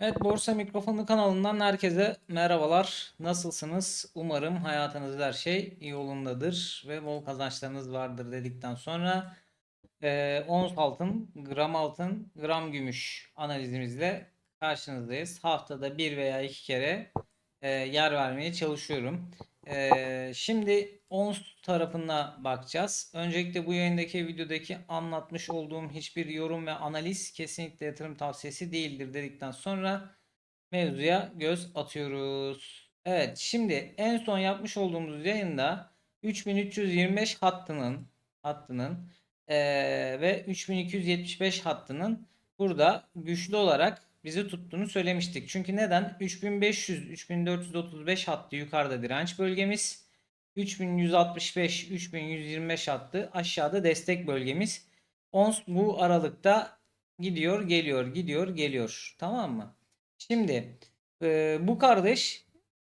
Evet Borsa Mikrofonu kanalından herkese merhabalar. Nasılsınız? Umarım hayatınızda her şey yolundadır ve bol kazançlarınız vardır dedikten sonra eee ons altın, gram altın, gram gümüş analizimizle karşınızdayız. Haftada bir veya iki kere eee, yer vermeye çalışıyorum. Eee, şimdi ons tarafına bakacağız. Öncelikle bu yayındaki videodaki anlatmış olduğum hiçbir yorum ve analiz kesinlikle yatırım tavsiyesi değildir dedikten sonra mevzuya göz atıyoruz. Evet, şimdi en son yapmış olduğumuz yayında 3325 hattının hattının eee, ve 3275 hattının burada güçlü olarak bizi tuttuğunu söylemiştik. Çünkü neden? 3500 3435 hattı yukarıda direnç bölgemiz. 3165 3125 hattı aşağıda destek bölgemiz. Ons bu aralıkta gidiyor, geliyor, gidiyor, geliyor. Tamam mı? Şimdi e, bu kardeş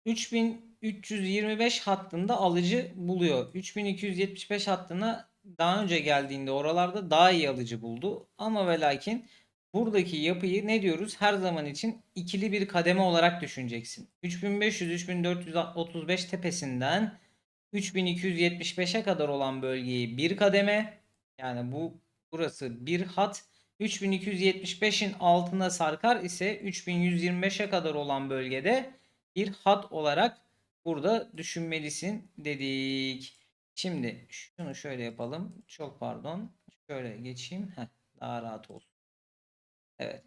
3325 hattında alıcı buluyor. 3275 hattına daha önce geldiğinde oralarda daha iyi alıcı buldu. Ama ve lakin buradaki yapıyı ne diyoruz? Her zaman için ikili bir kademe olarak düşüneceksin. 3500-3435 tepesinden 3275'e kadar olan bölgeyi bir kademe yani bu burası bir hat 3275'in altına sarkar ise 3125'e kadar olan bölgede bir hat olarak burada düşünmelisin dedik. Şimdi şunu şöyle yapalım. Çok pardon. Şöyle geçeyim. Heh, daha rahat olsun. Evet.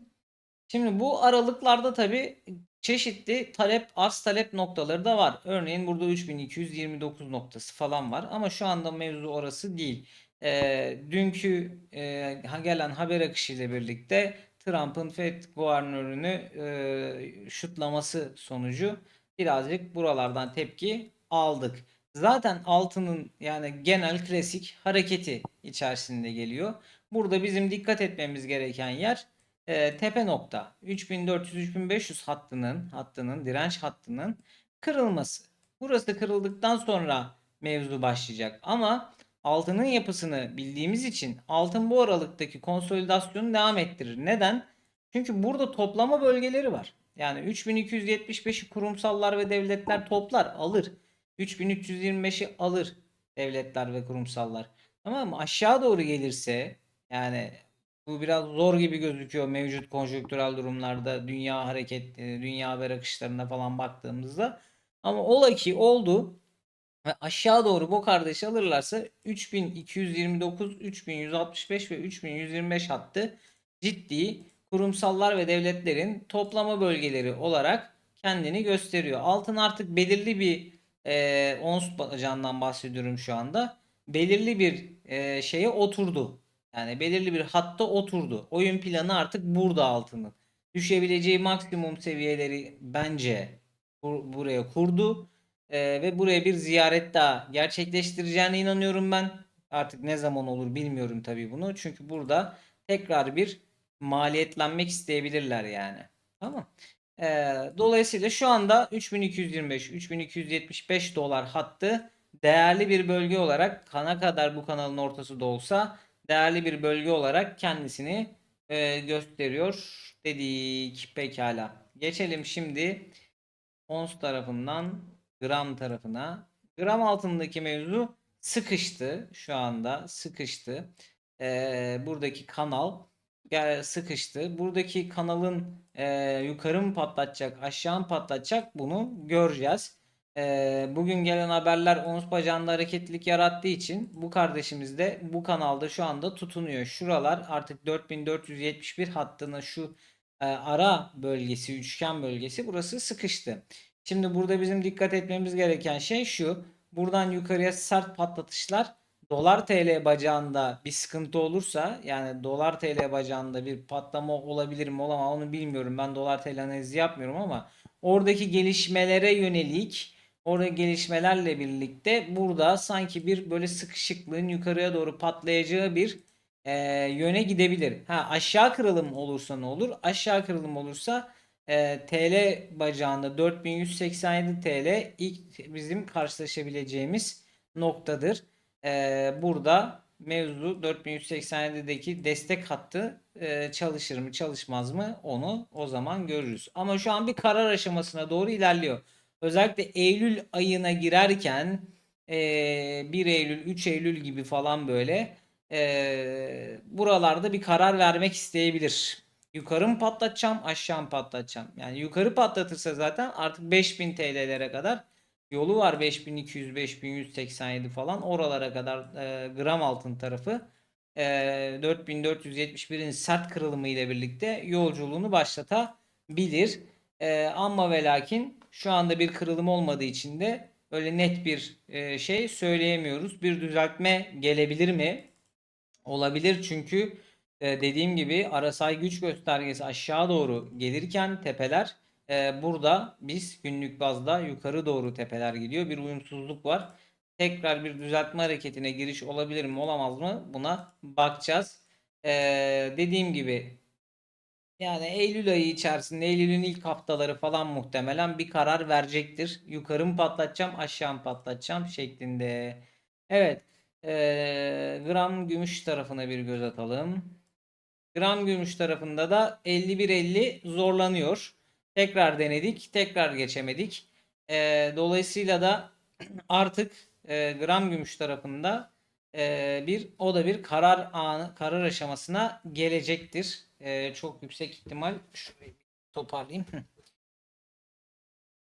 Şimdi bu aralıklarda tabi çeşitli talep arz talep noktaları da var. Örneğin burada 3229 noktası falan var ama şu anda mevzu orası değil. Ee, dünkü e, gelen haber akışı ile birlikte Trump'ın Fed guvernörünü e, şutlaması sonucu birazcık buralardan tepki aldık. Zaten altının yani genel klasik hareketi içerisinde geliyor. Burada bizim dikkat etmemiz gereken yer e, tepe nokta 3400-3500 hattının hattının direnç hattının kırılması. Burası kırıldıktan sonra mevzu başlayacak. Ama altının yapısını bildiğimiz için altın bu aralıktaki konsolidasyonu devam ettirir. Neden? Çünkü burada toplama bölgeleri var. Yani 3275'i kurumsallar ve devletler toplar, alır. 3325'i alır devletler ve kurumsallar. Tamam mı? Aşağı doğru gelirse yani bu biraz zor gibi gözüküyor mevcut konjonktürel durumlarda dünya hareket, e, dünya haber akışlarına falan baktığımızda. Ama ola ki oldu ve aşağı doğru bu kardeşi alırlarsa 3229, 3165 ve 3125 hattı ciddi kurumsallar ve devletlerin toplama bölgeleri olarak kendini gösteriyor. Altın artık belirli bir e, ons bacağından bahsediyorum şu anda. Belirli bir e, şeye oturdu. Yani belirli bir hatta oturdu. Oyun planı artık burada altının. Düşebileceği maksimum seviyeleri bence bur- buraya kurdu. Ee, ve buraya bir ziyaret daha gerçekleştireceğine inanıyorum ben. Artık ne zaman olur bilmiyorum tabii bunu. Çünkü burada tekrar bir maliyetlenmek isteyebilirler yani. Tamam. Ee, dolayısıyla şu anda 3225 3275 dolar hattı değerli bir bölge olarak kana kadar bu kanalın ortası da olsa değerli bir bölge olarak kendisini e, gösteriyor dedik. Pekala. Geçelim şimdi ons tarafından gram tarafına. Gram altındaki mevzu sıkıştı. Şu anda sıkıştı. E, buradaki kanal sıkıştı. Buradaki kanalın e, yukarı mı patlatacak, aşağı mı patlatacak bunu göreceğiz. Ee, bugün gelen haberler ons bacağında hareketlilik yarattığı için bu kardeşimiz de bu kanalda şu anda tutunuyor. Şuralar artık 4471 hattına şu e, ara bölgesi, üçgen bölgesi burası sıkıştı. Şimdi burada bizim dikkat etmemiz gereken şey şu. Buradan yukarıya sert patlatışlar dolar TL bacağında bir sıkıntı olursa yani dolar TL bacağında bir patlama olabilir mi olamaz onu bilmiyorum. Ben dolar TL analizi yapmıyorum ama oradaki gelişmelere yönelik Orada gelişmelerle birlikte burada sanki bir böyle sıkışıklığın yukarıya doğru patlayacağı bir e, yöne gidebilir. Ha aşağı kırılım olursa ne olur? Aşağı kırılım olursa e, TL bacağında 4187 TL ilk bizim karşılaşabileceğimiz noktadır. E, burada mevzu 4187'deki destek hattı e, çalışır mı çalışmaz mı onu o zaman görürüz. Ama şu an bir karar aşamasına doğru ilerliyor. Özellikle Eylül ayına girerken e, 1 Eylül 3 Eylül gibi falan böyle e, buralarda bir karar vermek isteyebilir. Yukarı mı patlatacağım aşağı mı patlatacağım? Yani yukarı patlatırsa zaten artık 5000 TL'lere kadar yolu var 5200 5187 falan oralara kadar e, gram altın tarafı e, 4471'in sert kırılımı ile birlikte yolculuğunu başlatabilir. E, ama ve lakin şu anda bir kırılım olmadığı için de öyle net bir e, şey söyleyemiyoruz. Bir düzeltme gelebilir mi? Olabilir çünkü e, dediğim gibi RSI güç göstergesi aşağı doğru gelirken tepeler e, burada biz günlük bazda yukarı doğru tepeler gidiyor. Bir uyumsuzluk var. Tekrar bir düzeltme hareketine giriş olabilir mi olamaz mı? Buna bakacağız. E, dediğim gibi yani Eylül ayı içerisinde Eylül'ün ilk haftaları falan muhtemelen bir karar verecektir. Yukarı mı patlatacağım aşağı mı patlatacağım şeklinde. Evet. e, gram gümüş tarafına bir göz atalım. Gram gümüş tarafında da 51.50 zorlanıyor. Tekrar denedik. Tekrar geçemedik. E, dolayısıyla da artık e, gram gümüş tarafında e, bir o da bir karar anı karar aşamasına gelecektir. E, çok yüksek ihtimal bir toparlayayım.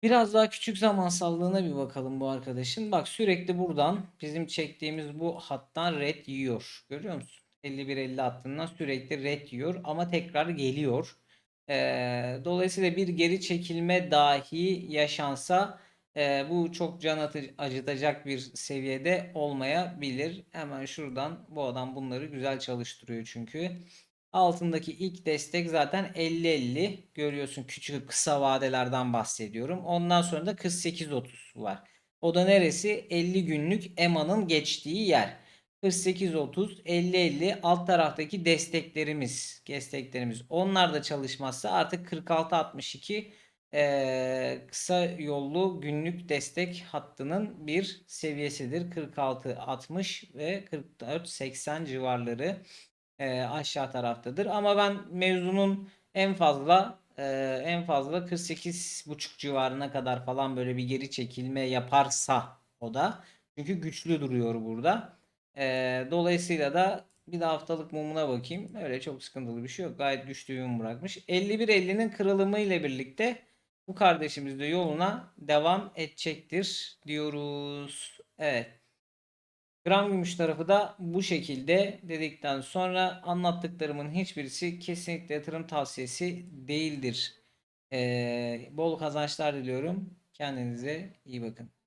Biraz daha küçük zamansallığına bir bakalım bu arkadaşın. Bak sürekli buradan bizim çektiğimiz bu hattan red yiyor. Görüyor musun? 51-50 hattından sürekli red yiyor ama tekrar geliyor. Ee, dolayısıyla bir geri çekilme dahi yaşansa e, bu çok can atı- acıtacak bir seviyede olmayabilir. Hemen şuradan bu adam bunları güzel çalıştırıyor çünkü. Altındaki ilk destek zaten 50-50 görüyorsun küçük kısa vadelerden bahsediyorum. Ondan sonra da 48-30 var. O da neresi? 50 günlük EMA'nın geçtiği yer. 48-30, 50-50 alt taraftaki desteklerimiz, desteklerimiz. Onlar da çalışmazsa artık 46-62 eee, kısa yollu günlük destek hattının bir seviyesidir. 46-60 ve 44-80 civarları eee, aşağı taraftadır. Ama ben mevzunun en fazla eee, en fazla 48,5 civarına kadar falan böyle bir geri çekilme yaparsa o da çünkü güçlü duruyor burada. Eee, dolayısıyla da bir de haftalık mumuna bakayım. Öyle çok sıkıntılı bir şey yok. Gayet güçlü bir mum bırakmış. 51.50'nin kırılımı ile birlikte bu kardeşimiz de yoluna devam edecektir diyoruz. Evet. Gram gümüş tarafı da bu şekilde dedikten sonra anlattıklarımın hiçbirisi kesinlikle yatırım tavsiyesi değildir. Ee, bol kazançlar diliyorum. Kendinize iyi bakın.